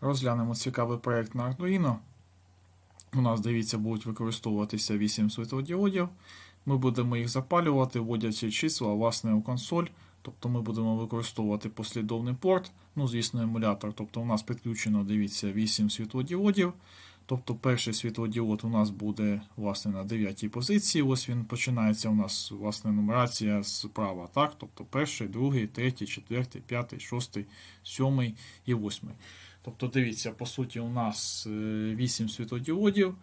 Розглянемо цікавий проєкт на Arduino. У нас, дивіться, будуть використовуватися 8 світлодіодів. Ми будемо їх запалювати, вводячи числа власне у консоль. Тобто ми будемо використовувати послідовний порт, ну, звісно, емулятор. Тобто у нас підключено, дивіться, 8 світлодіодів. Тобто перший світлодіод у нас буде власне на 9 позиції. Ось він починається у нас власне нумерація справа. Так? Тобто перший, другий, третій, четвертий, п'ятий, шостий, сьомий і восьмий. Тобто, дивіться, по суті, у нас е, 8 світлодіодів.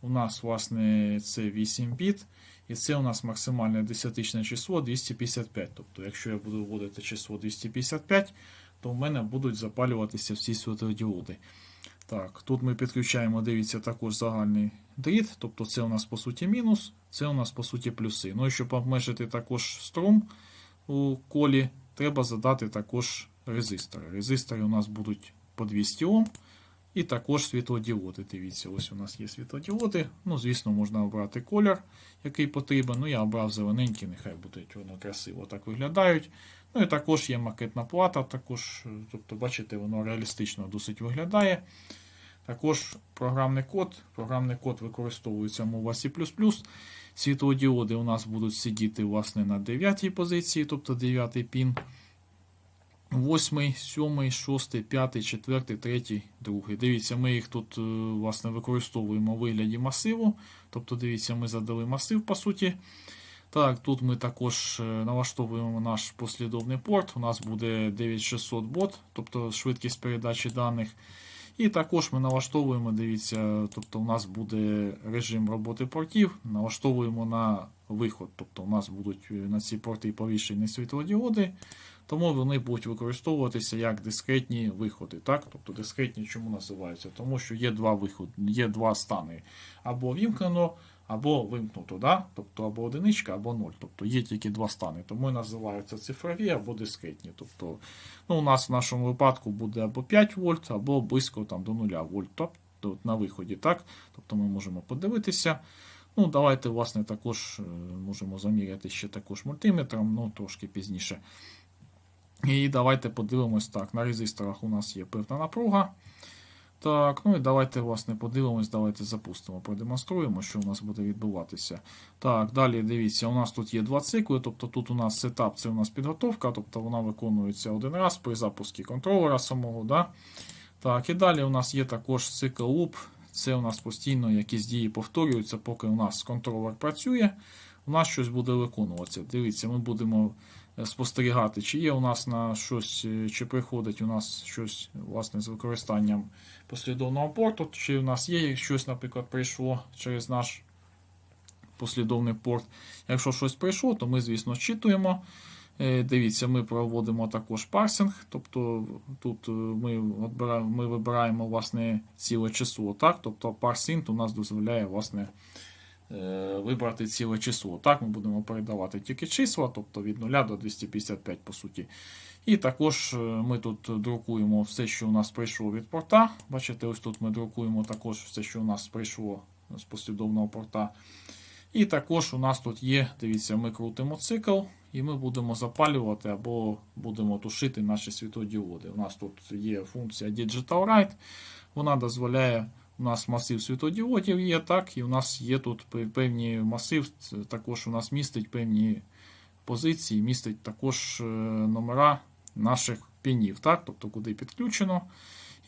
У нас, власне, це 8 біт. І це у нас максимальне десятичне число 255. Тобто, якщо я буду вводити число 255, то в мене будуть запалюватися всі світлодіоди. Так, тут ми підключаємо, дивіться, також загальний дріт. Тобто це у нас по суті мінус, це у нас по суті плюси. Ну і щоб обмежити також струм у колі, треба задати також резистори. Резистори у нас будуть по 200 Ом. І також світлодіоди. Дивіться, ось у нас є світлодіоди. Ну, звісно, можна обрати колір, який потрібен. Ну, я обрав зелененький, нехай буде воно красиво так виглядають. Ну і також є макетна плата, також, тобто, бачите, воно реалістично досить виглядає. Також програмний код. Програмний код використовується мова C++. Світлодіоди у нас будуть сидіти власне, на 9 позиції, тобто 9 пін. 8, 7, 6, 5, 4, 3, 2. Дивіться, ми їх тут е, власне, використовуємо у вигляді масиву. Тобто, дивіться, ми задали масив, по суті. Так, тут ми також е, налаштовуємо наш послідовний порт. У нас буде 9600 бот, тобто швидкість передачі даних. І також ми налаштовуємо, дивіться, тобто у нас буде режим роботи портів, налаштовуємо на виход. Тобто у нас будуть е, на ці порти повішені світлодіоди, тому вони будуть використовуватися як дискретні виходи. Так? Тобто дискретні чому називаються? Тому що є два виходи, є два стани. Або вімкнено, або вимкнуто. Да? Тобто або одиничка, або ноль. Тобто є тільки два стани. Тому і називаються цифрові або дискретні. Тобто, ну, у нас в нашому випадку буде або 5 вольт, або близько там, до 0 вольт. Тобто на виході. так? Тобто ми можемо подивитися. Ну, Давайте, власне, також е, можемо заміряти ще також мультиметром, ну трошки пізніше. І давайте подивимось так. На резисторах у нас є певна напруга. Так, ну і давайте, власне, подивимось, давайте запустимо, продемонструємо, що у нас буде відбуватися. Так, далі дивіться, у нас тут є два цикли, тобто тут у нас сетап, це у нас підготовка, тобто вона виконується один раз при запуску контролера самого. Да? Так, і далі у нас є також цикл loop, це у нас постійно якісь дії повторюються, поки у нас контролер працює, у нас щось буде виконуватися. Дивіться, ми будемо спостерігати, чи є у нас на щось, е, чи приходить у нас щось власне з використанням послідовного порту, чи у нас є щось, наприклад, прийшло через наш послідовний порт. Якщо щось прийшло, то ми, звісно, зчитуємо. Е, Дивіться, ми проводимо також парсинг, тобто тут е, ми ми вибираємо власне ціле число. Так? Тобто парсинт у нас дозволяє власне, вибрати ціле число. Так, Ми будемо передавати тільки числа, тобто від 0 до 255 по суті. І також е, ми тут друкуємо все, що у нас прийшло від порта. Бачите, ось тут ми друкуємо також все, що у нас прийшло з послідовного порта. І також у нас тут є, дивіться, ми крутимо цикл, і ми будемо запалювати або будемо тушити наші світлодіоди. У нас тут є функція Digital Write, вона дозволяє, у нас масив світлодіодів є, так, і у нас є тут певні масив, також у нас містить певні позиції, містить також е, номера наших пінів, так, тобто куди підключено.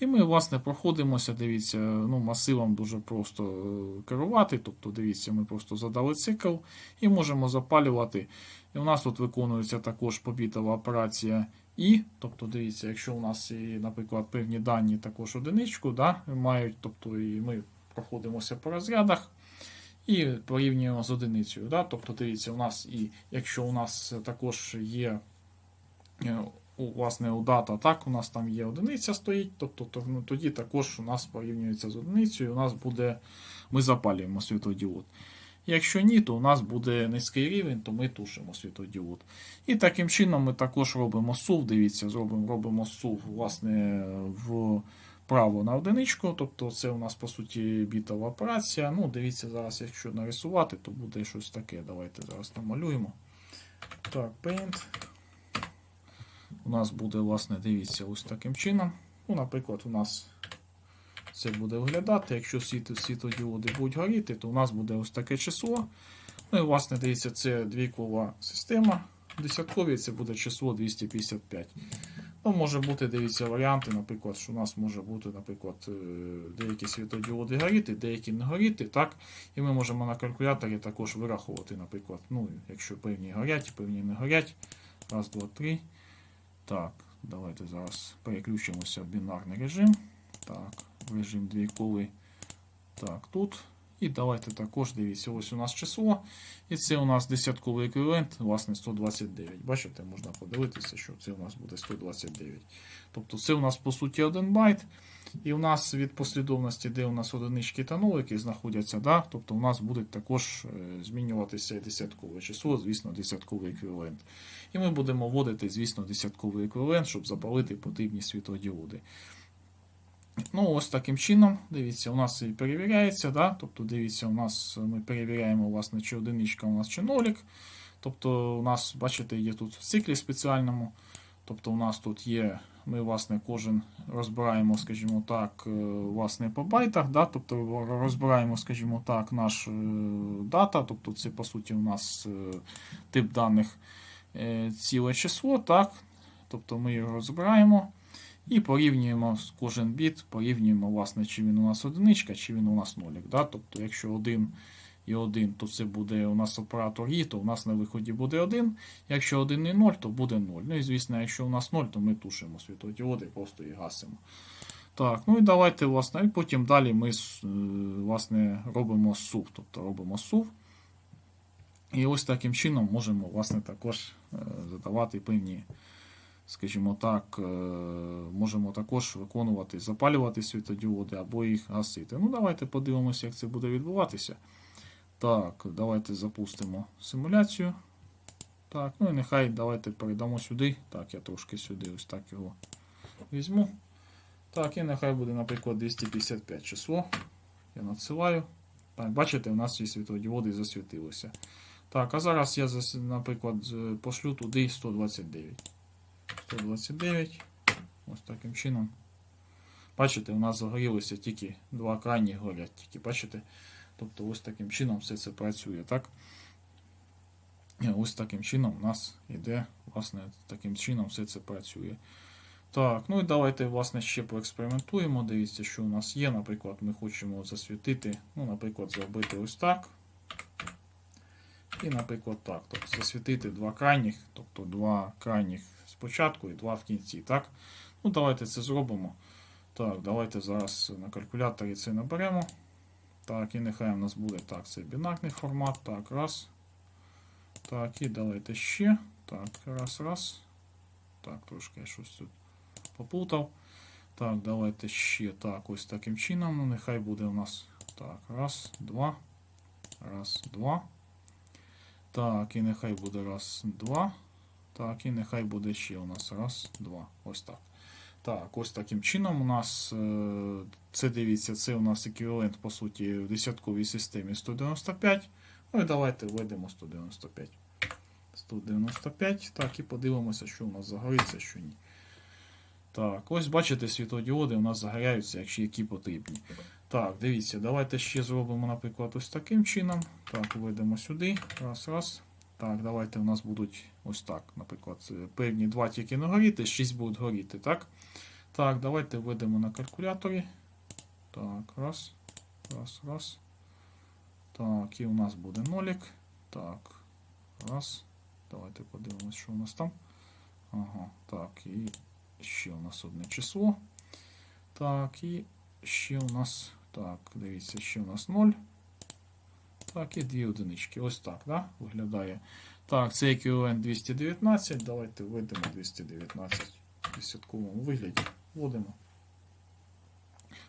І ми, власне, проходимося, дивіться, ну, масивом дуже просто е, керувати. Тобто, дивіться, ми просто задали цикл і можемо запалювати. І у нас тут виконується також побітова операція І. Тобто, дивіться, якщо у нас, і, наприклад, певні дані також одиничку да, мають, тобто і ми проходимося по розрядах. І порівнюємо з одиницею. Да? Тобто, дивіться, у нас і якщо у нас також є е, у, власне, у дата, так, у нас там є одиниця стоїть, тобто то, ну, тоді також у нас порівнюється з одиницею, у нас буде, ми запалюємо світлодіод. Якщо ні, то у нас буде низький рівень, то ми тушимо світлодіод. І таким чином ми також робимо сув, дивіться, зробимо, робимо сув власне, в право на одиничку, тобто це у нас по суті бітова операція. Ну, Дивіться, зараз, якщо нарисувати, то буде щось таке. Давайте зараз намалюємо. Так, Paint у нас буде, власне, дивіться, ось таким чином. Ну, наприклад, у нас це буде виглядати. Якщо світ, світлодіоди будуть горіти, то у нас буде ось таке число. Ну і власне, дивіться, це двійкова система. Десяткові це буде число 255. Ну, може бути, дивіться, варіанти, наприклад, що у нас може бути, наприклад, е, деякі світодіоди горіти, деякі не горіти, так? І ми можемо на калькуляторі також вирахувати, наприклад, ну, якщо певні горять, певні не горять. Раз, два, три. Так, давайте зараз переключимося в бінарний режим. Так, режим двійковий. Так, тут. І давайте також дивіться, ось у нас число. І це у нас десятковий еквівалент, власне, 129. Бачите, можна подивитися, що це у нас буде 129. Тобто це у нас по суті один байт. І у нас від послідовності, де у нас одинички та нолики знаходяться, да? тобто у нас буде також е, змінюватися десяткове число, звісно, десятковий еквівалент. І ми будемо вводити, звісно, десятковий еквівалент, щоб запалити потрібні світлодіоди. Ну, ось таким чином, дивіться, у нас і перевіряється, да? тобто, дивіться, у нас ми перевіряємо, власне, чи одиничка у нас, чи нолік. Тобто, у нас, бачите, є тут в циклі спеціальному. Тобто, у нас тут є, ми, власне, кожен розбираємо, скажімо так, е, власне, по байтах, да? тобто розбираємо, скажімо так, наш е, дата, тобто це, по суті, у нас е, тип даних е, ціле число, так? Тобто ми його розбираємо. І порівнюємо кожен біт, порівнюємо, власне, чи він у нас одиничка, чи він у нас нолік. Да? Тобто, якщо 1 і 1, то це буде у нас оператор І, то у нас на виході буде 1. Якщо 1 і 0, то буде 0. Ну і звісно, якщо у нас 0, то ми тушимо світлодіоди, просто їх гасимо. Так, ну і давайте, власне, і потім далі ми е, власне, робимо сув. Тобто робимо сув. І ось таким чином можемо власне, також е, задавати певні скажімо так, е, можемо також виконувати, запалювати світодіоди або їх гасити. Ну, давайте подивимося, як це буде відбуватися. Так, давайте запустимо симуляцію. Так, ну і нехай давайте передамо сюди. Так, я трошки сюди ось так його візьму. Так, і нехай буде, наприклад, 255 число. Я надсилаю. Так, бачите, у нас ці світлодіоди засвітилися. Так, а зараз я, наприклад, пошлю туди 129. 129. Ось таким чином. Бачите, у нас загорілося тільки два крайні горять, тільки бачите? Тобто ось таким чином все це працює, так? І ось таким чином у нас іде, власне, таким чином все це працює. Так, ну і давайте, власне, ще поекспериментуємо. Дивіться, що у нас є. Наприклад, ми хочемо засвітити, ну, наприклад, зробити ось так. І, наприклад, так. Тобто засвітити два крайніх, тобто два крайніх спочатку і два в кінці. так? Ну, Давайте це зробимо. Так, давайте зараз на калькуляторі це наберемо. Так, і нехай у нас буде так, це бінарний формат. Так, раз. Так, і давайте ще. Так, раз, раз. Так, трошки я щось тут поплутав. Так, давайте ще так, ось таким чином. Ну, нехай буде у нас так, раз, два. Раз, два. Так, і нехай буде раз, два. Так, і нехай буде ще у нас раз, два. Ось так. Так, ось таким чином у нас е, це дивіться, це у нас еквівалент, по суті, в десятковій системі 195. Ну і давайте введемо 195. 195. Так, і подивимося, що у нас загориться, що ні. Так, ось бачите, світлодіоди у нас загоряються, якщо які потрібні. Так, дивіться, давайте ще зробимо, наприклад, ось таким чином. Так, введемо сюди. Раз, раз. Так, давайте у нас будуть ось так, наприклад, певні два тільки не горіти, 6 будуть горіти. Так, Так, давайте введемо на калькуляторі. Так, раз, раз, раз. Так, і у нас буде нолік. Так, раз. Давайте подивимось, що у нас там. Ага, так, і ще у нас одне число. Так, і ще у нас. Так, дивіться, ще у нас 0. Так, і дві одинички. Ось так, да, виглядає. Так, це еквівалент 219. Давайте введемо 219 в десятковому вигляді. Вводимо.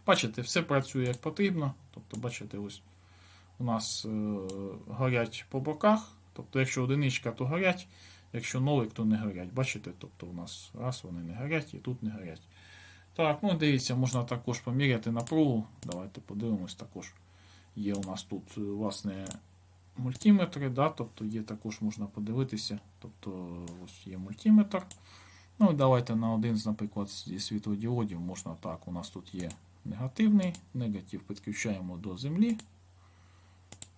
Бачите, все працює як потрібно. Тобто, бачите, ось у нас е, горять по боках. Тобто, якщо одиничка, то горять, якщо нолик, то не горять. Бачите? Тобто у нас раз вони не горять і тут не горять. Так, ну дивіться, можна також поміряти напругу. Давайте подивимось також. Є у нас тут, е, власне, мультиметри, да, тобто є також можна подивитися. Тобто ось є мультиметр. Ну і давайте на один з, наприклад, зі світлодіодів можна так. У нас тут є негативний, негатив підключаємо до землі.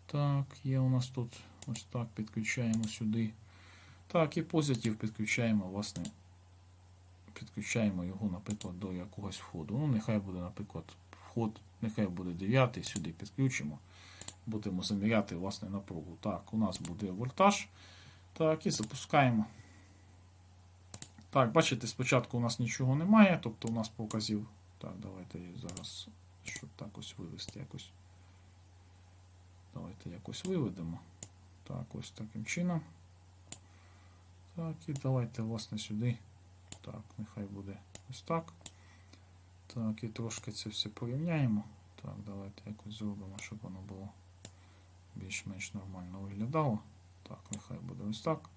Так, є у нас тут ось так підключаємо сюди. Так, і позитив підключаємо, власне, підключаємо його, наприклад, до якогось входу. Ну, нехай буде, наприклад, вход, нехай буде 9, сюди підключимо. Будемо заміряти власне напругу. Так, у нас буде вольтаж. Так, і запускаємо. Так, бачите, спочатку у нас нічого немає, тобто у нас показів. Так, давайте зараз, щоб так ось вивести якось. Давайте якось виведемо. Так, ось таким чином. Так, і давайте, власне, сюди. Так, нехай буде ось так. Так, і трошки це все порівняємо. Так, давайте якось зробимо, щоб воно було більш-менш нормально виглядало. Так, нехай буде ось так.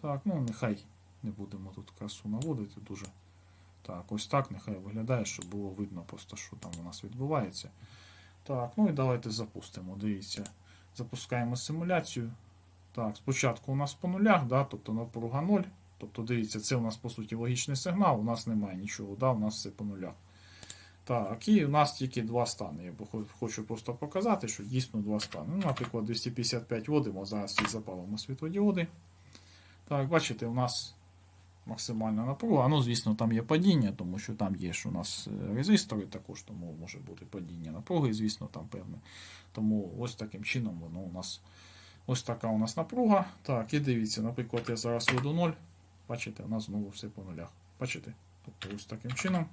Так, ну нехай не будемо тут красу наводити дуже. Так, ось так нехай виглядає, щоб було видно просто, що там у нас відбувається. Так, ну і давайте запустимо. Дивіться, запускаємо симуляцію. Так, спочатку у нас по нулях, да, тобто напруга 0. Тобто, дивіться, це у нас по суті логічний сигнал, у нас немає нічого, да, у нас все по нулях. Так, і у нас тільки два стани. Я хочу просто показати, що дійсно два стани. Ну, наприклад, 255 вводимо, зараз і запалимо світлодіоди. Так, бачите, у нас максимальна напруга. Ну, звісно, там є падіння, тому що там є ж у нас е, резистори також, тому може бути падіння напруги, звісно, там певне. Тому ось таким чином воно у нас. Ось така у нас напруга. Так, і дивіться, наприклад, я зараз веду 0. Бачите, у нас знову все по нулях. Бачите? Тобто ось таким чином.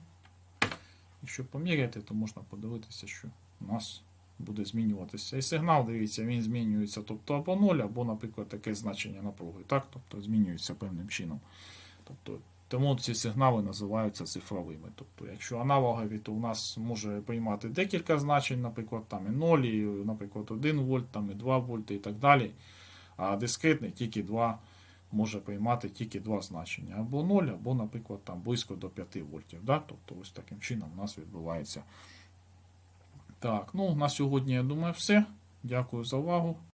Якщо поміряти, то можна подивитися, що у нас буде змінюватися. І сигнал, дивіться, він змінюється тобто або 0, або, наприклад, таке значення напруги. Так? Тобто змінюється певним чином. Тобто, тому ці сигнали називаються цифровими. Тобто, якщо аналогові, то у нас може приймати декілька значень, наприклад, там і 0, і, наприклад, 1 вольт, там і 2 вольти і так далі. А дискретний тільки 2 може приймати тільки два значення. Або 0, або, наприклад, там близько до 5 вольтів. Да? Тобто ось таким чином у нас відбувається. Так, ну на сьогодні, я думаю, все. Дякую за увагу.